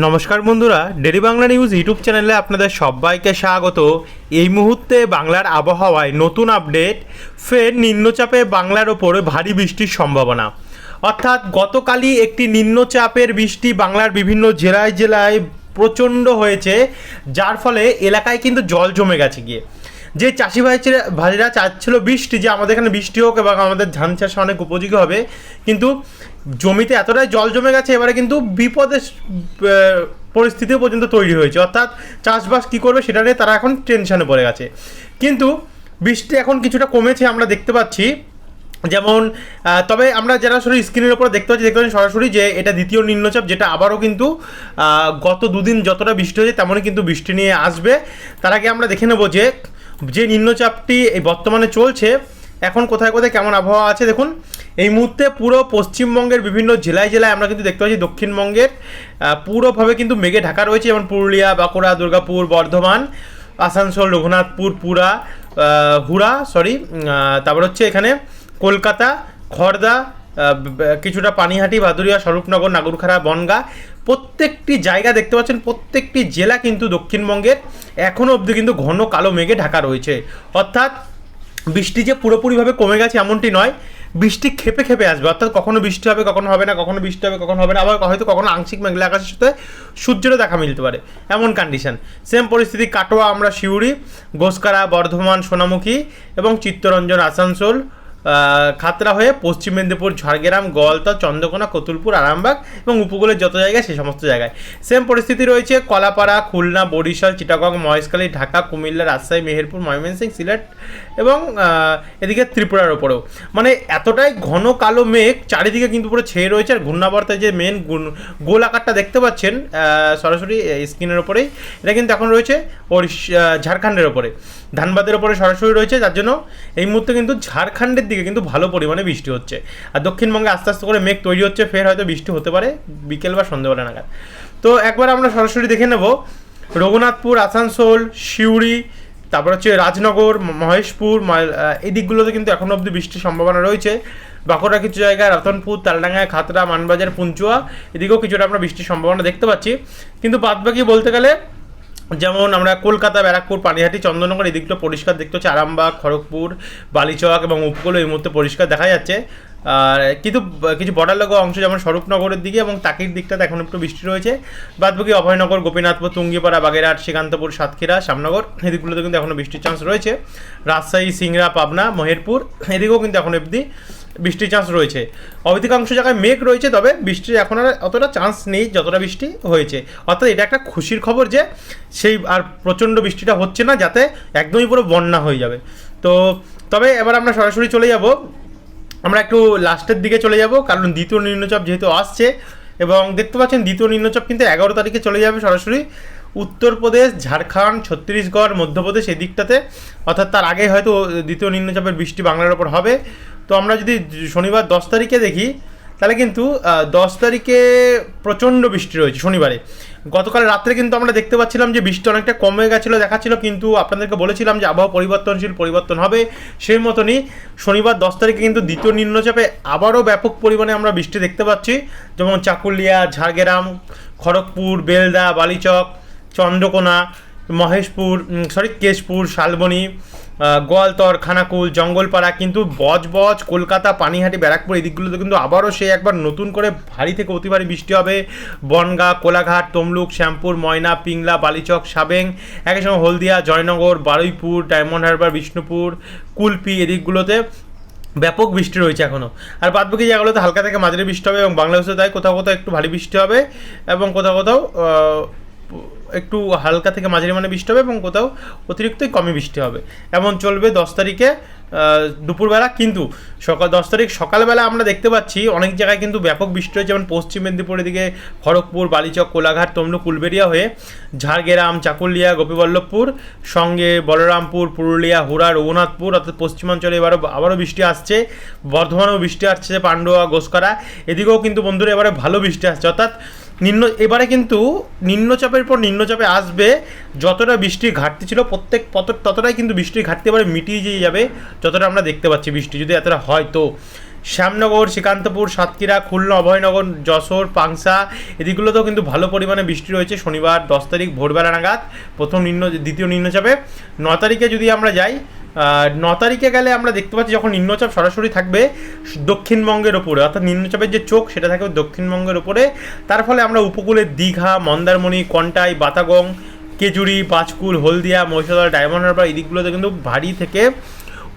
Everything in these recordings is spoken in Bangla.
নমস্কার বন্ধুরা, ডেরি বাংলা নিউজ ইউটিউব চ্যানেলে আপনাদের সবাইকে স্বাগত। এই মুহূর্তে বাংলার আবহাওয়ায় নতুন আপডেট, ফের নিম্নচাপে বাংলার ওপরে ভারী বৃষ্টির সম্ভাবনা। অর্থাৎ গতকালই একটি নিম্নচাপের বৃষ্টি বাংলার বিভিন্ন জেলায় জেলায় প্রচণ্ড হয়েছে, যার ফলে এলাকায় কিন্তু জল জমে গেছে গিয়ে। যে চাষি ভাইরা ভাইরা চাচ্ছিল বৃষ্টি, যে আমাদের এখানে বৃষ্টি হোক এবং আমাদের ধান চাষ অনেক উপযোগী হবে। কিন্তু জমিতে এতটাই জল জমে গেছে, এবারে কিন্তু বিপদের পরিস্থিতিও পর্যন্ত তৈরি হয়েছে। অর্থাৎ চাষবাস কী করবে সেটা নিয়ে তারা এখন টেনশনে পড়ে গেছে। কিন্তু বৃষ্টি এখন কিছুটা কমেছে, আমরা দেখতে পাচ্ছি। যেমন তবে আমরা যারা সরাসরি স্ক্রিনের উপর দেখতে পাচ্ছি দেখতে পাচ্ছি সরাসরি যে এটা দ্বিতীয় নিম্নচাপ, যেটা আবারও কিন্তু গত দুদিন যতটা বৃষ্টি হয়েছে, তেমনই কিন্তু বৃষ্টি নিয়ে আসবে। তার আগে আমরা দেখে নেব যে যে নিম্নচাপটি এই বর্তমানে চলছে, এখন কোথায় কোথায় কেমন আবহাওয়া আছে দেখুন। এই মুহূর্তে পুরো পশ্চিমবঙ্গের বিভিন্ন জেলায় জেলায় আমরা কিন্তু দেখতে পাচ্ছি দক্ষিণবঙ্গের পুরোভাবে কিন্তু মেঘে ঢাকা রয়েছে যেমন পুরুলিয়া, বাঁকুড়া, দুর্গাপুর, বর্ধমান, আসানসোল, রঘুনাথপুর, পুরা হুড়া সরি তারপর হচ্ছে এখানে কলকাতা খড়দা কিছুটা পানিহাটি ভাদুরিয়া স্বরূপনগর, নাগরখাড়া, বনগা। প্রত্যেকটি জায়গা দেখতে পাচ্ছেন, প্রত্যেকটি জেলা কিন্তু দক্ষিণবঙ্গের। এখনও অবধি কিন্তু ঘন কালো মেঘে ঢাকা রয়েছে। অর্থাৎ বৃষ্টি যে পুরোপুরিভাবে কমে গেছে এমনটি নয়, বৃষ্টি খেপে খেপে আসবে। অর্থাৎ কখনো বৃষ্টি হবে, কখনো হবে না, কখনো বৃষ্টি হবে, কখনো হবে না, আবার হয়তো কখনো আংশিক মেঘলা আকাশের সাথে সূর্যেরও দেখা মিলতে পারে। এমন কন্ডিশন সেম পরিস্থিতি কাটোয়া, আমরা শিউরি গোসকারা বর্ধমান, সোনামুখী এবং চিত্তরঞ্জন, আসানসোল খাতড়া হয়ে পশ্চিম মেদিনীপুর, ঝাড়গ্রাম, গোয়ালতা, চন্দ্রকোনা, কতুলপুর, আরামবাগ এবং উপকূলের যত জায়গায় সেই সমস্ত জায়গায়। সেম পরিস্থিতি রয়েছে কলাপাড়া, খুলনা, বরিশাল, চিটাগং, মহেশখালী, ঢাকা, কুমিল্লা, রাজশাহী, মেহেরপুর ময়মনসিংহ সিলেট এবং এদিকে ত্রিপুরার ওপরেও। মানে এতটাই ঘন কালো মেঘ, চারিদিকে কিন্তু পুরো ছেয়ে রয়েছে আর ঘূর্ণাবর্তায় যে মেন গোল আকারটা দেখতে পাচ্ছেন সরাসরি স্ক্রিনের ওপরেই, এটা কিন্তু এখন রয়েছে ওড়িশা ঝাড়খণ্ডের ওপরে। ধানবাদের ওপরে সরাসরি রয়েছে, যার জন্য এই মুহূর্তে কিন্তু ঝাড়খণ্ডের দিকে কিন্তু ভালো পরিমাণে বৃষ্টি হচ্ছে। আর দক্ষিণবঙ্গে আস্তে আস্তে করে মেঘ তৈরি হচ্ছে, ফের হয়তো বৃষ্টি হতে পারে, বিকেল বা সন্ধ্যেবেলা নাগাদ। তো একবার আমরা সরাসরি দেখে নেব, রঘুনাথপুর, আসানসোল, সিউড়ি, তারপর হচ্ছে রাজনগর মহেশপুর এই দিকগুলোতে কিন্তু এখনও অবধি বৃষ্টির সম্ভাবনা রয়েছে। বাঁকুড়া কিছু জায়গায়, রতনপুর, তালডাঙ্গায়, খাতড়া, মানবাজার, পুঞ্চুয়া, এদিকেও কিছুটা আমরা বৃষ্টির সম্ভাবনা দেখতে পাচ্ছি। কিন্তু বাদবাকি বলতে গেলে যেমন আমরা কলকাতা, ব্যারাকপুর, পানিহাটি, চন্দননগর এই দিকটা পরিষ্কার দেখতে হচ্ছে। আরামবাগ, খড়গপুর, বালিচক এবং উপকূল এই মুহূর্তে পরিষ্কার দেখা যাচ্ছে। কিন্তু কিছু বর্ডার লাগোয়া অংশ, যেমন স্বরূপনগরের দিকে এবং তাকির দিকটাতে এখন একটু বৃষ্টি রয়েছে। বাদবাকি অভয়নগর, গোপীনাথপুর, তুঙ্গিপাড়া, বাগেরহাট, শ্রীকান্তপুর, সাতক্ষীরা শ্যামনগর এদিকগুলোতে কিন্তু এখনও বৃষ্টির চান্স রয়েছে। রাজশাহী, সিংড়া, পাবনা, মহেরপুর, এদিকেও কিন্তু এখন অবধি বৃষ্টির চান্স রয়েছে। অধিকাংশ জায়গায় মেঘ রয়েছে, তবে বৃষ্টির এখন আর অতটা চান্স নেই, যতটা বৃষ্টি হয়েছে। অর্থাৎ এটা একটা খুশির খবর যে সেই আর প্রচণ্ড বৃষ্টিটা হচ্ছে না, যাতে একদমই পুরো বন্যা হয়ে যাবে। তো তবে এবার আমরা সরাসরি চলে যাব আমরা একটু লাস্টের দিকে চলে যাব, কারণ দ্বিতীয় নিম্নচাপ যেহেতু আসছে, এবং দেখতে পাচ্ছেন দ্বিতীয় নিম্নচাপ কিন্তু এগারো তারিখে চলে যাবে সরাসরি। উত্তরপ্রদেশ, ঝাড়খণ্ড, ছত্তিশগড়, মধ্যপ্রদেশ এই দিকটাতে, অর্থাৎ তার আগে হয়তো দ্বিতীয় নিম্নচাপের বৃষ্টি বাংলার ওপর হবে। তো আমরা যদি শনিবার দশ তারিখে দেখি, তাহলে কিন্তু দশ তারিখে প্রচণ্ড বৃষ্টি রয়েছে শনিবারে। গতকাল রাত্রে কিন্তু আমরা দেখতে পাচ্ছিলাম যে বৃষ্টি অনেকটা কমে গেছিল, দেখাচ্ছিল, কিন্তু আপনাদেরকে বলেছিলাম যে আবহাওয়া পরিবর্তনশীল পরিবর্তন হবে সেই মতনই শনিবার দশ তারিখে কিন্তু দ্বিতীয় নিম্নচাপে আবারও ব্যাপক পরিমাণে আমরা বৃষ্টি দেখতে পাচ্ছি। যেমন চাকুলিয়া, ঝাড়গ্রাম, খড়গপুর, বেলদা, বালিচক, চন্দ্রকোনা, মহেশপুর সরি কেশপুর, শালবনী গোয়ালতর, খানাকুল, জঙ্গলপাড়া, কিন্তু বজবজ, কলকাতা, পানিহাটি, ব্যারাকপুর, এই দিকগুলোতে কিন্তু আবারও সেই একবার নতুন করে ভারী থেকে অতি ভারী বৃষ্টি হবে। বনগা, কোলাঘাট, তমলুক, শ্যামপুর, ময়না, পিংলা, বালিচক, সাবেং, একই সঙ্গে হলদিয়া, জয়নগর, বারুইপুর, ডায়মন্ড হারবার, বিষ্ণুপুর, কুলপি এদিকগুলোতে ব্যাপক বৃষ্টি রয়েছে এখনও আর বাদবাকি জায়গাগুলোতে হালকা থেকে মাঝারি বৃষ্টি হবে এবং বাংলাদেশে তাই কোথাও কোথাও একটু ভারী বৃষ্টি হবে এবং কোথাও কোথাও একটু হালকা থেকে মাঝারি মানে বৃষ্টি হবে এবং কোথাও অতিরিক্তই কমই বৃষ্টি হবে। এমন চলবে দশ তারিখে দুপুরবেলা। কিন্তু সকাল, দশ তারিখ সকালবেলা আমরা দেখতে পাচ্ছি অনেক জায়গায় কিন্তু ব্যাপক বৃষ্টি হয়েছে যেমন পশ্চিম মেদিনীপুরের দিকে খড়গপুর, বালিচক, কোলাঘাট, তমলুক, কুলবেড়িয়া হয়ে ঝাড়গ্রাম, চাকুলিয়া, গোপীবল্লভপুর, সঙ্গে বলরামপুর, পুরুলিয়া, হুড়া, রঘুনাথপুর অর্থাৎ পশ্চিমাঞ্চলে এবারও, আবারও বৃষ্টি আসছে। বর্ধমানেও বৃষ্টি আসছে, পান্ডুয়া গোসকরা এদিকেও কিন্তু বন্ধুরা এবারে ভালো বৃষ্টি আসছে। অর্থাৎ নিম্ন, এবারে কিন্তু নিম্নচাপের পর নিম্নচাপে আসবে, যতটা বৃষ্টির ঘাটতি ছিল, প্রত্যেক, তত- ততটাই কিন্তু বৃষ্টির ঘাটতি এবারে মিটিয়ে যেয়ে যাবে, যতটা আমরা দেখতে পাচ্ছি বৃষ্টি, যদি এতটা হয় তো। শ্যামনগর, শ্রীকান্তপুর, সাতক্ষীরা, খুলনা, অভয়নগর, যশোর, পাংসা, এদিকগুলোতেও কিন্তু ভালো পরিমাণে বৃষ্টি রয়েছে, শনিবার দশ তারিখ ভোরবেলা নাগাদ, প্রথম নিম্ন, দ্বিতীয় নিম্নচাপে। ন তারিখে যদি আমরা যাই ন তারিখে গেলে আমরা দেখতে পাচ্ছি যখন নিম্নচাপ সরাসরি থাকবে দক্ষিণবঙ্গের ওপরে অর্থাৎ নিম্নচাপের যে চোখ সেটা থাকবে দক্ষিণবঙ্গের ওপরে তার ফলে আমরা উপকূলের দীঘা, মন্দারমণি, কন্টাই, বাতাগং, কেজুরি, পাঁচকুল, হলদিয়া, মহিষাদল, ডায়মন্ড হারবার, এই দিকগুলোতে কিন্তু ভারী থেকে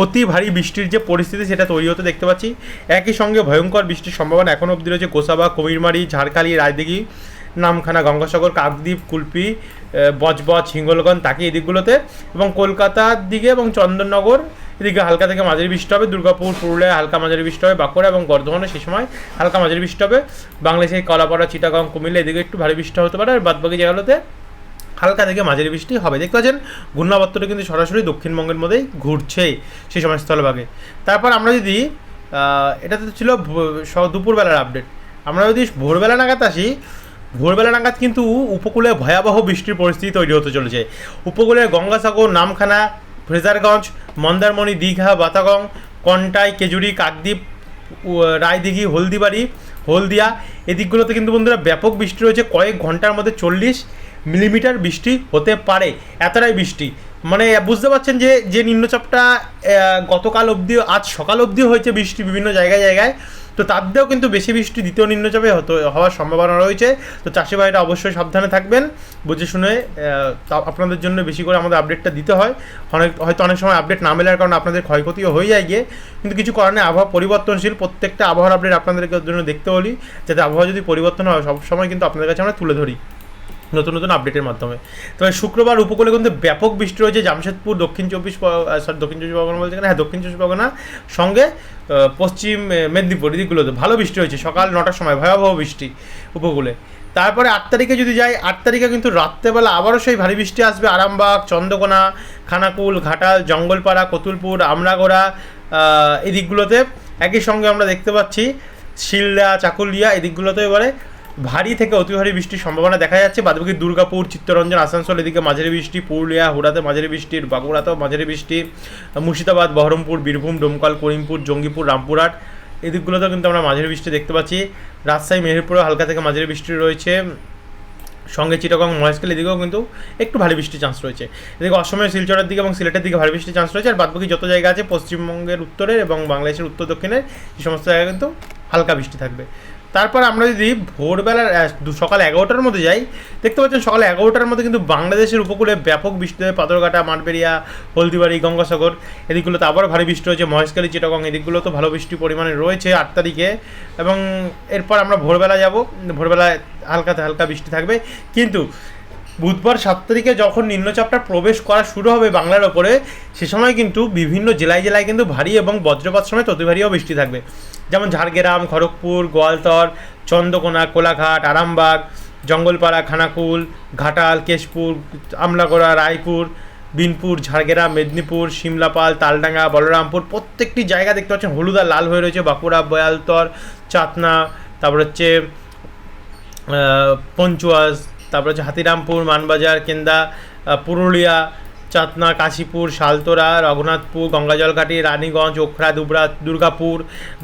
অতি ভারী বৃষ্টির যে পরিস্থিতি সেটা তৈরি হতে দেখতে পাচ্ছি। একই সঙ্গে ভয়ঙ্কর বৃষ্টির সম্ভাবনা এখনও অবধি রয়েছে। গোসাবা কুমিরমারি, ঝাড়খালি, রায়দিঘি নামখানা, গঙ্গাসাগর, কাকদ্বীপ, কুলপি বজবজ, হিঙ্গলগঞ্জ, তাকে এই দিকগুলোতে এবং কলকাতার দিকে এবং চন্দননগর, এদিকে হালকা থেকে মাঝারি বৃষ্টি হবে, দুর্গাপুর পুরুলিয়া হালকা মাঝারি বৃষ্টি হবে, বাঁকুড়া এবং বর্ধমানে সেই সময় হালকা মাঝারি বৃষ্টি হবে। বাংলাদেশের কলাপাড়া, চিটাগং, কুমিল্লা এদিকে একটু ভারী বৃষ্টি হতে পারে আর বাদবাকি জায়গাগুলোতে হালকা থেকে মাঝারি বৃষ্টি হবে। দেখতে পাচ্ছেন, ঘূর্ণাবর্তটা কিন্তু সরাসরি দক্ষিণবঙ্গের মধ্যেই ঘুরছে সেই সময় স্থলভাগে তারপর আমরা যদি এটা তো ছিল দুপুরবেলার আপডেট আমরা যদি ভোরবেলা নাগাদ আসি ভোরবেলা নাগাদ কিন্তু উপকূলে ভয়াবহ বৃষ্টির পরিস্থিতি তৈরি হতে চলেছে। উপকূলে গঙ্গাসাগর, নামখানা, ফ্রেজারগঞ্জ, মন্দারমণি, দীঘা, বাতাগং, কন্টাই, কেজুরি, কাকদ্বীপ রায়দিঘি, হলদিবাড়ি, হলদিয়া এদিকগুলোতে কিন্তু বন্ধুরা ব্যাপক বৃষ্টি রয়েছে। কয়েক ঘণ্টার মধ্যে চল্লিশ মিলিমিটার বৃষ্টি হতে পারে, এতটাই বৃষ্টি। মানে বুঝতে পারছেন যে যে নিম্নচাপটা গতকাল অবধি, আজ সকাল অবধি হয়েছে বৃষ্টি বিভিন্ন জায়গায় জায়গায়। তো তার দিয়েও কিন্তু বেশি বৃষ্টি দ্বিতীয় নিম্নচাপে হতো, হওয়ার সম্ভাবনা রয়েছে। তো চাষি ভাইরা অবশ্যই সাবধানে থাকবেন। বুঝে শুনে আপনাদের জন্য বেশি করে আমাদের আপডেটটা দিতে হয়। অনেক, হয়তো অনেক সময় আপডেট না মেলার কারণে আপনাদের ক্ষয়ক্ষতিও হয়ে যায় গিয়ে। কিন্তু কিছু কারণে আবহাওয়া পরিবর্তনশীল। প্রত্যেকটা আবহাওয়ার আপডেট আপনাদের জন্য দেখতে বলি, যাতে আবহাওয়া যদি পরিবর্তন হয় সব সময় কিন্তু আপনাদের কাছে আমরা তুলে ধরি। নতুন নতুন আপডেটের মাধ্যমে। তবে শুক্রবার উপকূলে কিন্তু ব্যাপক বৃষ্টি রয়েছে। জামশেদপুর দক্ষিণ চব্বিশ সরি দক্ষিণ চব্বিশ পরগনা বলতে হ্যাঁ দক্ষিণ চব্বিশ পরগনা সঙ্গে পশ্চিম মেদিনীপুর এদিকগুলোতে ভালো বৃষ্টি হয়েছে। সকাল নটার সময় ভয়াবহ বৃষ্টি উপকূলে। তারপরে আট তারিখে যদি যাই আট তারিখে কিন্তু রাত্রেবেলা আবারও সেই ভারী বৃষ্টি আসবে। আরামবাগ চন্দ্রকোনা খানাকুল ঘাটাল জঙ্গলপাড়া কতুলপুর আমরাগোড়া আহ, এই দিকগুলোতে একই সঙ্গে আমরা দেখতে পাচ্ছি। শিলদা চাকুলিয়া এই দিকগুলোতে এবারে ভারী থেকে অতি ভারী বৃষ্টির সম্ভাবনা দেখা যাচ্ছে। বাদবাকি দুর্গাপুর, চিত্তরঞ্জন, আসানসোল, এদিকে মাঝারি বৃষ্টি, পুরুলিয়া, হুড়াতে মাঝারি বৃষ্টির বাঁকুড়াতেও মাঝারি বৃষ্টি, মুর্শিদাবাদ, বহরমপুর, বীরভূম, ডোমকল, করিমপুর, জঙ্গিপুর, রামপুরহাট এদিকগুলোতেও কিন্তু আমরা মাঝারি বৃষ্টি দেখতে পাচ্ছি। রাজশাহী মেহেরপুরে হালকা থেকে মাঝারি বৃষ্টি রয়েছে। সঙ্গে চিটাগং, মহেশখালী এদিকেও কিন্তু একটু ভারী বৃষ্টির চান্স রয়েছে। এদিকে অসমের শিলচরের দিকে এবং সিলেটের দিকে ভারী বৃষ্টির চান্স রয়েছে। আর বাদবাকি যত জায়গা আছে, পশ্চিমবঙ্গের উত্তরের এবং বাংলাদেশের উত্তর দক্ষিণের, এই সমস্ত জায়গায় কিন্তু হালকা বৃষ্টি থাকবে। তারপর আমরা যদি ভোরবেলার সকাল এগারোটার মধ্যে যাই, দেখতে পাচ্ছেন সকাল এগারোটার মধ্যে কিন্তু বাংলাদেশের উপকূলে ব্যাপক বৃষ্টি হয় পাথরঘাটা মাঠবেরিয়া হলদিবাড়ি, গঙ্গাসাগর, এদিকগুলোতে আবার ভারী বৃষ্টি হয়েছে, মহেশখালী, চিটাগং এদিকগুলো তো ভালো বৃষ্টি পরিমাণে রয়েছে আট তারিখে। এবং এরপর আমরা ভোরবেলা যাব। ভোরবেলা হালকাতে হালকা বৃষ্টি থাকবে। কিন্তু বুধবার সাত তারিখে যখন নিম্নচাপটা প্রবেশ করা শুরু হবে বাংলার ওপরে, সে সময় কিন্তু বিভিন্ন জেলায় জেলায় কিন্তু ভারী এবং বজ্রপাত সময় ভারীও বৃষ্টি থাকবে। যেমন ঝাড়গ্রাম, খড়গপুর, গোয়ালতর, চন্দ্রকোনা, কোলাঘাট, আরামবাগ, জঙ্গলপাড়া, খানাকুল, ঘাটাল, কেশপুর, আমলাগোড়া, রায়পুর, বিনপুর, ঝাড়গ্রাম, মেদিনীপুর সিমলাপাল তালডাঙ্গা, বলরামপুর প্রত্যেকটি জায়গা দেখতে পাচ্ছেন হলুদ আর লাল হয়ে রয়েছে। বাঁকুড়া বয়ালতর চাতনা, তারপর হচ্ছে পঞ্চুয়াস তারপর হচ্ছে হাতিরামপুর, মানবাজার, কেন্দা পুরুলিয়া, চাতনা, কাশীপুর, শালতোরা, রঘুনাথপুর, গঙ্গাজলঘাটি, রানীগঞ্জ, ওখরা, দুবরা, দুর্গাপুর,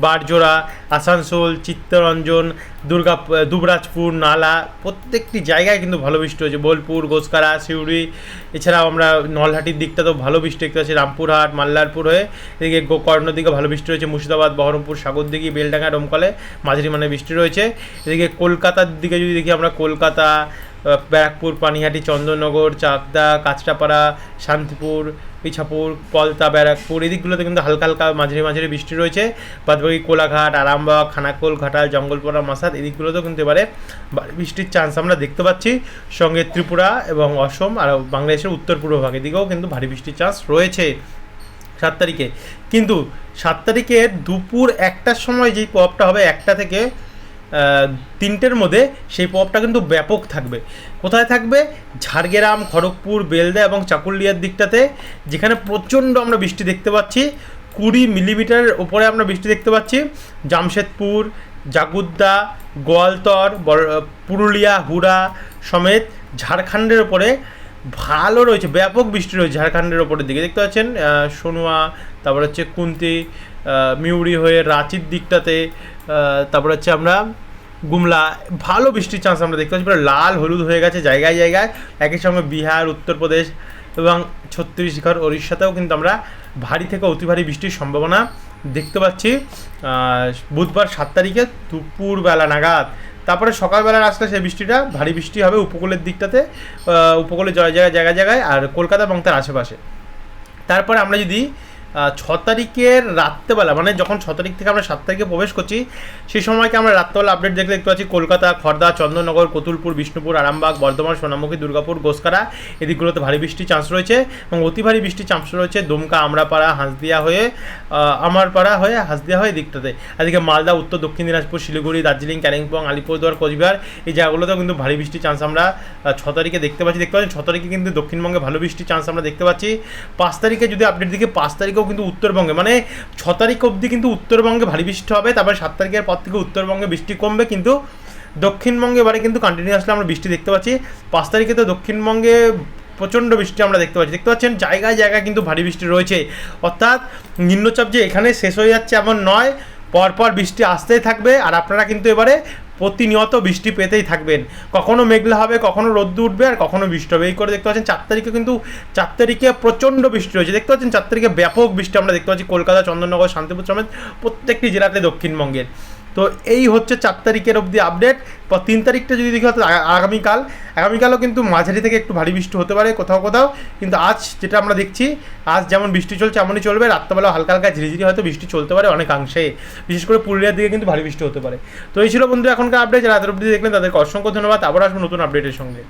বারজোড়া, আসানসোল, চিত্তরঞ্জন, দুর্গা, দুবরাজপুর, নালা, প্রত্যেকটি জায়গায় কিন্তু ভালো বৃষ্টি হয়েছে। বোলপুর গোসকারা সিউড়ি, এছাড়াও আমরা নলহাটির দিকটা তো ভালো বৃষ্টি দেখতে পাচ্ছি, রামপুরহাট, মাল্লারপুর হয়ে এদিকে গোকর্ণ দিকে ভালো বৃষ্টি রয়েছে মুর্শিদাবাদ, বহরমপুর, সাগরদিঘি, বেলডাঙ্গা, ডোমকলে মাঝারি মানে বৃষ্টি রয়েছে। এদিকে কলকাতার দিকে যদি দেখি আমরা, কলকাতা ব্যারাকপুর, পানিহাটি চন্দননগর চাকদা কাঁচরাপাড়া, শান্তিপুর, পিছাপুর, পলতা, ব্যারাকপুর এদিকগুলোতে কিন্তু হালকা হালকা মাঝারি মাঝারি বৃষ্টি রয়েছে। বাদবাকি কোলাঘাট, আরামবাগ, খানাকোল, ঘাটাল, জঙ্গলপাড়া, মাসাদ এদিকগুলোতেও কিন্তু এবারে বৃষ্টির চান্স আমরা দেখতে পাচ্ছি। সঙ্গে ত্রিপুরা এবং অসম আর বাংলাদেশের উত্তর পূর্ব ভাগ, এদিকেও কিন্তু ভারী বৃষ্টির চান্স রয়েছে সাত তারিখে। কিন্তু সাত তারিখের দুপুর একটার সময় যেই প্রভাবটা হবে একটা থেকে তিনটের মধ্যে সেই প্রভাবটা কিন্তু ব্যাপক থাকবে। কোথায় থাকবে? ঝাড়গ্রাম, খড়গপুর, বেলদা এবং চাকুলিয়ার দিকটাতে, যেখানে প্রচণ্ড আমরা বৃষ্টি দেখতে পাচ্ছি। কুড়ি মিলিমিটারের ওপরে আমরা বৃষ্টি দেখতে পাচ্ছি। জামশেদপুর, জাগুদ্দা, গোয়ালতর পুরুলিয়া, হুড়া সমেত ঝাড়খণ্ডের ওপরে ভালো রয়েছে, ব্যাপক বৃষ্টি রয়েছে ঝাড়খণ্ডের ওপরের দিকে। দেখতে পাচ্ছেন সোনুয়া, তারপর হচ্ছে কুন্তি মিউরি হয়ে রাঁচির দিকটাতে তারপর হচ্ছে আমরা গুমলা ভালো বৃষ্টির চান্স আমরা দেখতে পাচ্ছি পুরো লাল হলুদ হয়ে গেছে জায়গায় জায়গায়। একই সঙ্গে বিহার উত্তরপ্রদেশ এবং ছত্তিশগড় ওড়িশাতেও কিন্তু আমরা ভারী থেকে অতি ভারী বৃষ্টির সম্ভাবনা দেখতে পাচ্ছি। বুধবার সাত তারিখে দুপুরবেলা নাগাদ। তারপরে সকালবেলা আসলে সেই বৃষ্টিটা ভারী বৃষ্টি হবে উপকূলের দিকটাতে আহ, উপকূলে জয় জায়গায় জায়গায় জায়গায় আর কলকাতা এবং তার আশেপাশে। তারপরে আমরা যদি ছ তারিখের রাত্রেবেলা মানে যখন ছ তারিখ থেকে আমরা সাত তারিখে প্রবেশ করছি, সেই সময়কে আমরা রাত্রেবেলা আপডেট দেখতে দেখতে পাচ্ছি। কলকাতা খড়দা চন্দননগর, কতুলপুর, বিষ্ণুপুর, আরামবাগ, বর্ধমান, সোনামুখী, দুর্গাপুর গোসকারা এদিকগুলোতে ভারী বৃষ্টির চান্স রয়েছে এবং অতি ভারী বৃষ্টির চান্স রয়েছে দুমকা, আমরাপাড়া, হাঁসদিয়া হয়ে আমারপাড়া হয়ে, হাঁসদিয়া হয়ে দিকটাতে এদিকে মালদা, উত্তর, দক্ষিণ দিনাজপুর, শিলিগুড়ি, দার্জিলিং কালিম্পং আলিপুরদুয়ার, কোচবিহার, এই জায়গাগুলোতেও কিন্তু ভারী বৃষ্টির চান্স আমরা ছ তারিখে দেখতে পাচ্ছি। দেখতে পাচ্ছি ছ তারিখে কিন্তু দক্ষিণবঙ্গে ভালো বৃষ্টির চান্স আমরা দেখতে পাচ্ছি। পাঁচ তারিখে যদি আপডেট দিকে পাঁচ তারিখেও কিন্তু উত্তরবঙ্গে মানে ছ তারিখ অবধি কিন্তু উত্তরবঙ্গে ভারী বৃষ্টি হবে, তারপরে সাত তারিখের পর থেকে উত্তরবঙ্গে বৃষ্টি কমবে, কিন্তু দক্ষিণবঙ্গে এবারে কিন্তু কন্টিনিউয়াসলি আমরা বৃষ্টি দেখতে পাচ্ছি। পাঁচ তারিখে তো দক্ষিণবঙ্গে প্রচণ্ড বৃষ্টি আমরা দেখতে পাচ্ছি। দেখতে পাচ্ছেন, জায়গায় জায়গায় কিন্তু ভারী বৃষ্টি রয়েছে। অর্থাৎ নিম্নচাপ যে এখানে শেষ হয়ে যাচ্ছে এমন নয়, পরপর বৃষ্টি আসতেই থাকবে। আর আপনারা কিন্তু এবারে প্রতিনিয়ত বৃষ্টি পেতেই থাকবেন। কখনো মেঘলা হবে, কখনো রোদ্দু উঠবে, আর কখনো বৃষ্টি হবে। এই করে দেখতে পাচ্ছেন, চার তারিখে কিন্তু, চার তারিখে প্রচণ্ড বৃষ্টি রয়েছে দেখতে পাচ্ছেন, চার তারিখে ব্যাপক বৃষ্টি আমরা দেখতে পাচ্ছি। কলকাতা, চন্দননগর, শান্তিপুর সমেত প্রত্যেকটি জেলাতে দক্ষিণবঙ্গের। তো এই হচ্ছে চার তারিখের অবধি আপডেট তিন তারিখটা যদি দেখি হয়তো আগামীকাল। আগামীকালও কিন্তু মাঝারি থেকে একটু ভারী বৃষ্টি হতে পারে কোথাও কোথাও। কিন্তু আজ যেটা আমরা দেখছি, আজ যেমন বৃষ্টি চলছে এমনই চলবে। রাত্রেবেলা হালকা হালকা ঝিরিঝিরি হয়তো বৃষ্টি চলতে পারে অনেকাংশে। বিশেষ করে পুরুলিয়ার দিকে কিন্তু ভারী বৃষ্টি হতে পারে। তো এই ছিল বন্ধু এখনকার আপডেট যারা রাতের অবধি দেখলেন তাদেরকে অসংখ্য ধন্যবাদ। আবার আসব নতুন আপডেটের সঙ্গে।